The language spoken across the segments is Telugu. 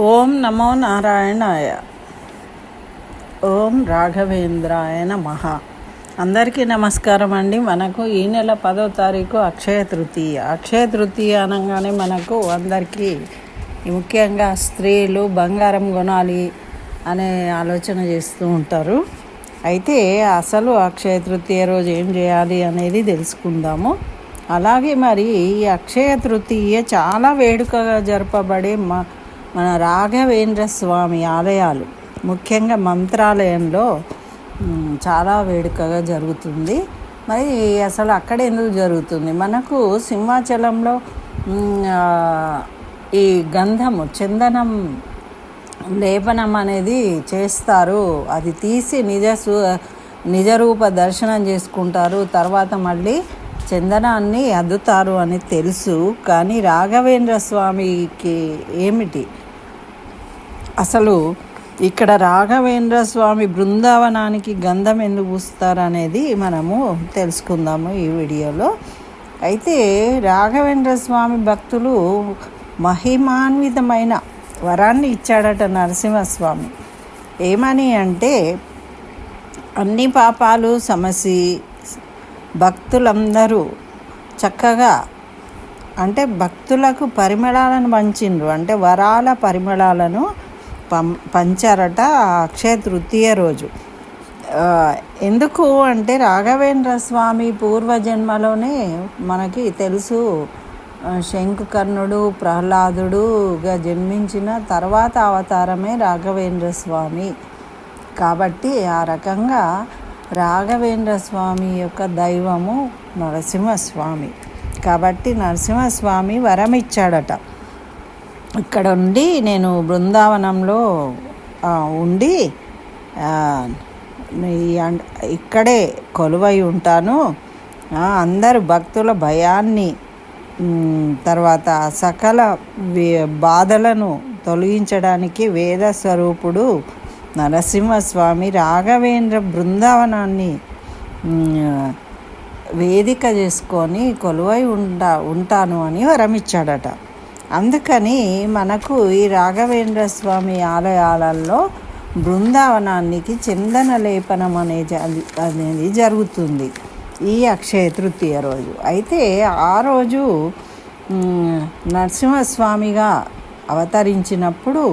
ఓం నమో నారాయణాయ. ఓం రాఘవేంద్రాయ నమః. అందరికీ నమస్కారం అండి. మనకు ఈ నెల పదో తారీఖు అక్షయ తృతీయ. అక్షయ తృతీయ అనగానే మనకు అందరికీ ముఖ్యంగా స్త్రీలు బంగారం కొనాలి అనే ఆలోచన చేస్తూ ఉంటారు. అయితే అసలు అక్షయ తృతీయ రోజు ఏం చేయాలి అనేది తెలుసుకుందాము. అలాగే మరి ఈ అక్షయ తృతీయ చాలా వేడుకగా జరపబడే మా మన రాఘవేంద్ర స్వామి ఆలయాలు ముఖ్యంగా మంత్రాలయంలో చాలా వేడుకగా జరుగుతుంది. మరి అసలు అక్కడ ఎందుకు జరుగుతుంది? మనకు సింహాచలంలో ఈ గంధము చందనం లేపనం అనేది చేస్తారు. అది తీసి నిజ సు- నిజరూప దర్శనం చేసుకుంటారు. తర్వాత మళ్ళీ చందనాన్ని అద్దుతారు అని తెలుసు. కానీ రాఘవేంద్ర స్వామికి ఏమిటి? అసలు ఇక్కడ రాఘవేంద్ర స్వామి బృందావనానికి గంధం ఎందుకు పూస్తారు అనేది మనము తెలుసుకుందాము ఈ వీడియోలో. అయితే రాఘవేంద్ర స్వామి భక్తులు మహిమాన్వితమైన వరాన్ని ఇచ్చాడట నరసింహస్వామి. ఏమని అంటే అన్ని పాపాలు సమసి భక్తులందరూ చక్కగా అంటే భక్తులకు పరిమళాలను పంచిండ్రు. అంటే వరాల పరిమళాలను పం పంచారట అక్షయ తృతీయ రోజు. ఎందుకు అంటే రాఘవేంద్ర స్వామి పూర్వజన్మలోనే మనకి తెలుసు ఆ, శంకుకర్ణుడు ప్రహ్లాదుడుగా జన్మించిన తర్వాత అవతారమే రాఘవేంద్ర స్వామి. కాబట్టి ఆ రకంగా రాఘవేంద్ర స్వామి యొక్క దైవము నరసింహస్వామి. కాబట్టి నరసింహస్వామి వరం ఇచ్చాడట ఇక్కడ ఉండి నేను బృందావనంలో ఉండి ఇక్కడే కొలువై ఉంటాను. అందరు భక్తుల భయాన్ని తర్వాత సకల వే- బాధలను తొలగించడానికి వేద స్వరూపుడు నరసింహస్వామి రాఘవేంద్ర బృందావనాన్ని వేదిక చేసుకొని కొలువై ఉంటా ఉంటాను అని వరమిచ్చాడట. అందుకని మనకు ఈ రాఘవేంద్ర స్వామి ఆలయాలలో బృందావనానికి చందన లేపనం అనే అనేది జరుగుతుంది ఈ అక్షయ తృతీయ రోజు. అయితే ఆ రోజు నరసింహస్వామిగా అవతరించినప్పుడు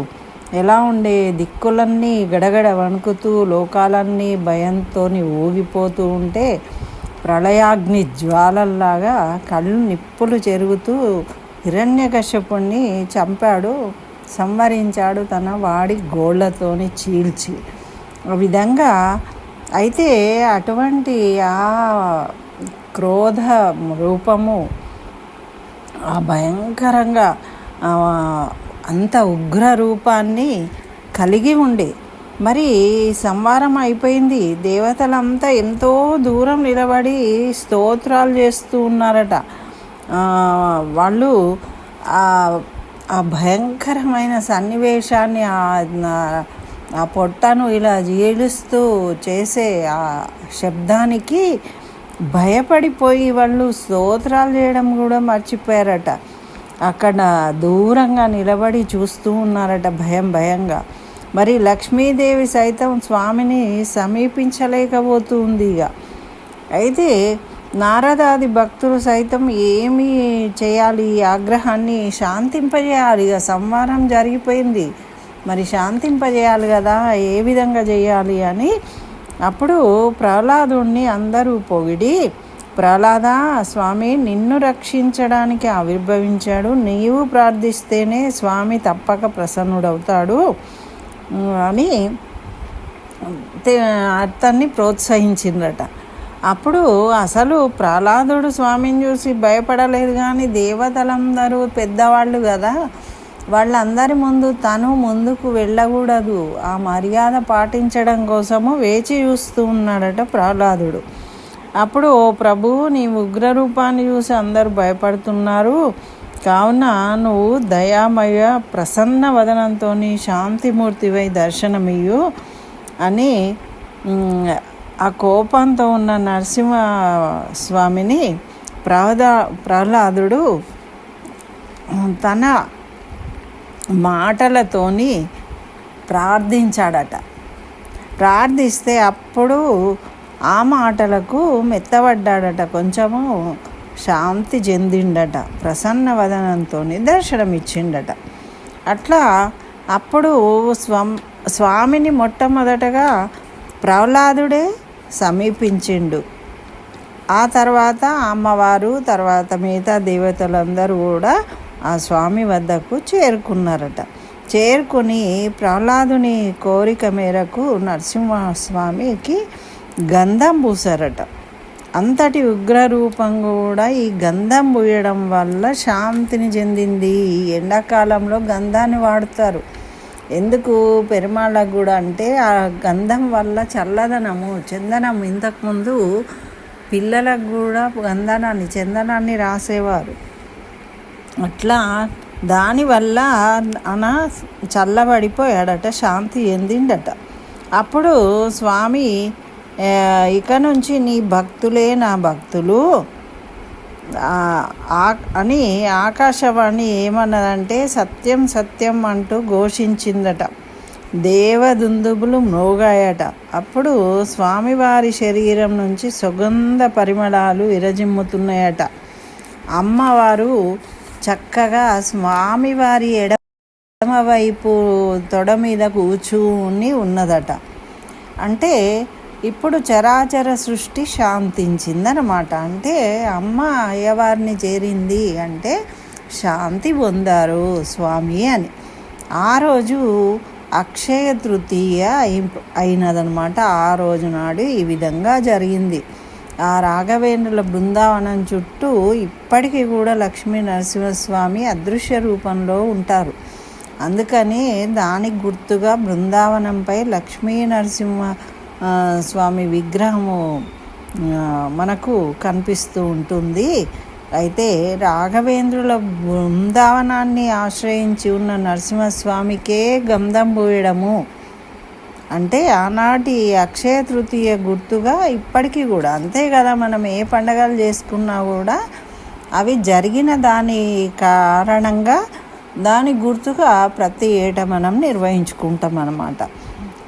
ఎలా ఉండే దిక్కులన్నీ గడగడ వణుకుతూ లోకాలన్నీ భయంతో ఊగిపోతూ ఉంటే ప్రళయాగ్ని జ్వాలల్లాగా కళ్ళు నిప్పులు చెరుగుతూ హిరణ్యకశ్యపుణ్ణి చంపాడు సంవరించాడు తన వాడి గోళ్ళతోని చీల్చి. ఆ విధంగా అయితే అటువంటి ఆ క్రోధ రూపము ఆ భయంకరంగా అంత ఉగ్ర రూపాన్ని కలిగి ఉండే. మరి సంవారం అయిపోయింది. దేవతలంతా ఎంతో దూరం నిలబడి స్తోత్రాలు చేస్తూ ఉన్నారట. వాళ్ళు ఆ భయంకరమైన సన్నివేశాన్ని ఆ నా- ఆ పొట్టను ఇలా జీలుస్తూ చేసే ఆ శబ్దానికి భయపడిపోయి వాళ్ళు స్తోత్రాలు చేయడం కూడా మర్చిపోయారట. అక్కడ దూరంగా నిలబడి చూస్తూ ఉన్నారట భయం భయంగా. మరి లక్ష్మీదేవి సైతం స్వామిని సమీపించలేకపోతుంది ఇక. అయితే నారదాది భక్తులు సైతం ఏమి చేయాలి? ఈ ఆగ్రహాన్ని శాంతింపజేయాలి. ఇక సంవారం జరిగిపోయింది. మరి శాంతింపజేయాలి కదా? ఏ విధంగా చేయాలి అని అప్పుడు ప్రహ్లాదుణ్ణి అందరూ పొగిడి ప్రహ్లాద స్వామి నిన్ను రక్షించడానికి ఆవిర్భవించాడు. నీవు ప్రార్థిస్తేనే స్వామి తప్పక ప్రసన్నుడవుతాడు అని అతన్ని ప్రోత్సహించిందట. అప్పుడు అసలు ప్రహ్లాదుడు స్వామిని చూసి భయపడలేదు కానీ దేవతలందరూ పెద్దవాళ్ళు కదా. వాళ్ళందరి ముందు తను ముందుకు వెళ్ళకూడదు. ఆ మర్యాద పాటించడం కోసము వేచి చూస్తూ ఉన్నాడట ప్రహ్లాదుడు. అప్పుడు ఓ ప్రభు నీ ఉగ్ర రూపాన్ని చూసి అందరూ భయపడుతున్నారు. కావున నువ్వు దయామయ ప్రసన్న వదనంతో శాంతిమూర్తివై దర్శనమియు అని ఆ కోపంతో ఉన్న నరసింహ స్వామిని ప్రహ్లా ప్రహ్లాదుడు తన మాటలతోని ప్రార్థించాడట. ప్రార్థిస్తే అప్పుడు ఆ మాటలకు మెత్తబడ్డాడట. కొంచెము శాంతి చెందిండట. ప్రసన్న వదనంతో దర్శనమిచ్చిండట. అట్లా అప్పుడు స్వం స్వామిని మొట్టమొదటగా ప్రహ్లాదుడే సమీపించిండు. ఆ తర్వాత అమ్మవారు తర్వాత మిగతా దేవతలందరూ కూడా ఆ స్వామి వద్దకు చేరుకున్నారట. చేరుకుని ప్రహ్లాదుని కోరిక మేరకు నరసింహస్వామికి గంధం పూసారట అంతటి ఉగ్రరూపం కూడా ఈ గంధం పూయడం వల్ల శాంతిని చెందింది. ఈ ఎండాకాలంలో గంధాన్ని వాడతారు. ఎందుకు పెరుమాళ్ళకు కూడా అంటే ఆ గంధం వల్ల చల్లదనము చందనం ఇంతకుముందు పిల్లలకు కూడా గంధనాన్ని చందనాన్ని రాసేవారు. అట్లా దానివల్ల అన చల్లబడిపోయాడట శాంతి చెందిండట అప్పుడు స్వామి ఇక నుంచి నీ భక్తులే నా భక్తులు. అని ఆకాశవాణి ఏమన్నదంటే సత్యం సత్యం అంటూ ఘోషించిందట. దేవదుందుబులు మ్రోగాయట అప్పుడు స్వామివారి శరీరం నుంచి సుగంధ పరిమళాలు విరజిమ్ముతున్నాయట. అమ్మవారు చక్కగా స్వామివారి ఎడమవైపు తొడ మీద కూర్చుని ఉన్నదట. అంటే ఇప్పుడు చరాచర సృష్టి శాంతించిందనమాట అంటే అమ్మ అయ్యవారిని చేరింది అంటే శాంతి పొందారు స్వామి అని. ఆ రోజు అక్షయ తృతీయ అయినదనమాట ఆ రోజు నాడు ఈ విధంగా జరిగింది. ఆ రాఘవేంద్రుల బృందావనం చుట్టూ ఇప్పటికీ కూడా లక్ష్మీ నరసింహస్వామి అదృశ్య రూపంలో ఉంటారు. అందుకని దానికి గుర్తుగా బృందావనంపై లక్ష్మీ నరసింహ స్వామి విగ్రహము మనకు కనిపిస్తూ ఉంటుంది. అయితే రాఘవేంద్రుల బృందావనాన్ని ఆశ్రయించి ఉన్న నరసింహస్వామికే గంధం పోయడము. అంటే ఆనాటి అక్షయ తృతీయ గుర్తుగా ఇప్పటికీ కూడా అంతే కదా మనం ఏ పండగలు చేసుకున్నా కూడా అవి జరిగిన దాని కారణంగా దాని గుర్తుగా ప్రతి ఏటా మనం నిర్వహించుకుంటాం అన్నమాట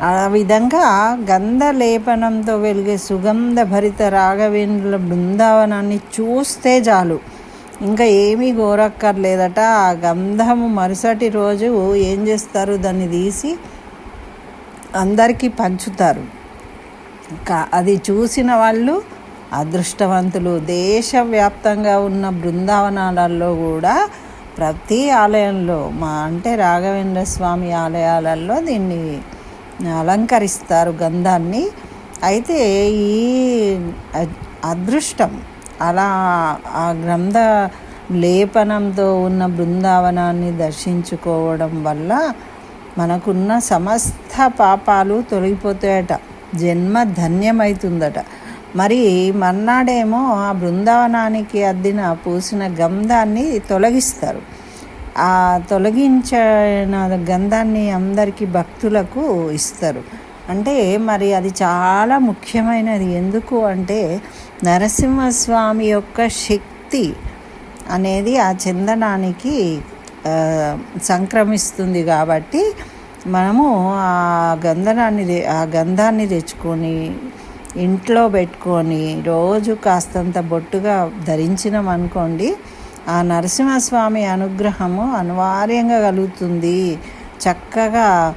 ఆ విధంగా గంధ లేపనంతో వెలిగే సుగంధ భరిత రాఘవేంద్రుల బృందావనాన్ని చూస్తే చాలు. ఇంకా ఏమీ గోరక్కర్లేదట. ఆ గంధము మరుసటి రోజు ఏం చేస్తారు? దాన్ని తీసి అందరికీ పంచుతారు. అది చూసిన వాళ్ళు అదృష్టవంతులు. దేశవ్యాప్తంగా ఉన్న బృందావనాలలో కూడా ప్రతి ఆలయంలో మా అంటే రాఘవేంద్ర స్వామి ఆలయాలలో దీన్ని అలంకరిస్తారు గంధాన్ని. అయితే ఈ అదృష్టం అలా ఆ గ్రంథ లేపనంతో ఉన్న బృందావనాన్ని దర్శించుకోవడం వల్ల మనకున్న సమస్త పాపాలు తొలగిపోతాయట జన్మ ధన్యమవుతుందట మరి మర్నాడేమో ఆ బృందావనానికి అద్దిన పూసిన గంధాన్ని తొలగిస్తారు. ఆ తొలగించిన గంధాన్ని అందరికీ భక్తులకు ఇస్తారు. అంటే మరి అది చాలా ముఖ్యమైనది. ఎందుకు అంటే నరసింహస్వామి యొక్క శక్తి అనేది ఆ చందనానికి సంక్రమిస్తుంది కాబట్టి మనము ఆ గంధనాన్ని ఆ గంధాన్ని తెచ్చుకొని ఇంట్లో పెట్టుకొని రోజు కాస్తంత బొట్టుగా ధరించినాం అనుకోండి ఆ నరసింహస్వామి అనుగ్రహము అనివార్యంగా కలుగుతుంది. చక్కగా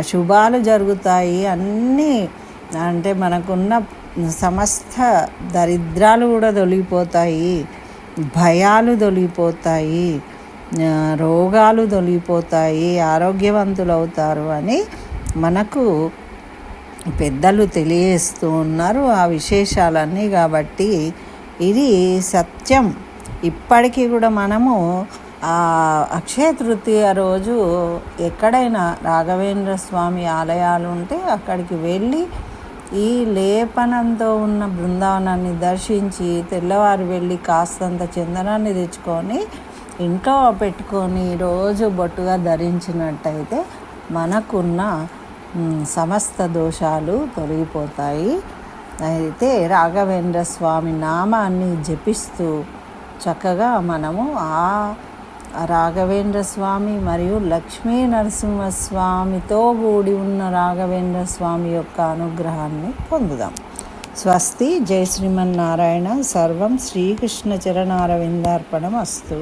శుభాలు జరుగుతాయి. అన్నీ అంటే మనకున్న సమస్త దరిద్రాలు కూడా తొలగిపోతాయి. భయాలు తొలగిపోతాయి. రోగాలు తొలగిపోతాయి. ఆరోగ్యవంతులు అవుతారు అని మనకు పెద్దలు తెలియజేస్తూ ఉన్నారు. ఆ విశేషాలన్నీ కాబట్టి ఇది సత్యం. ఇప్పటికీ కూడా మనము అక్షయ తృతీయ రోజు ఎక్కడైనా రాఘవేంద్ర స్వామి ఆలయాలు ఉంటే అక్కడికి వెళ్ళి ఈ లేపనంతో ఉన్న బృందావనాన్ని దర్శించి తెల్లవారు వెళ్ళి కాస్తంత చందనాన్ని తెచ్చుకొని ఇంట్లో పెట్టుకొని రోజు బొట్టుగా ధరించినట్టయితే మనకున్న సమస్త దోషాలు తొలగిపోతాయి. అయితే రాఘవేంద్ర స్వామి నామాన్ని జపిస్తూ చక్కగా మనము ఆ రాఘవేంద్ర స్వామి మరియు లక్ష్మీ నరసింహస్వామితో కూడి ఉన్న రాఘవేంద్ర స్వామి యొక్క అనుగ్రహాన్ని పొందుదాం. స్వస్తి జై శ్రీమన్నారాయణ సర్వం శ్రీకృష్ణ చరణారవిందార్పణం అస్తు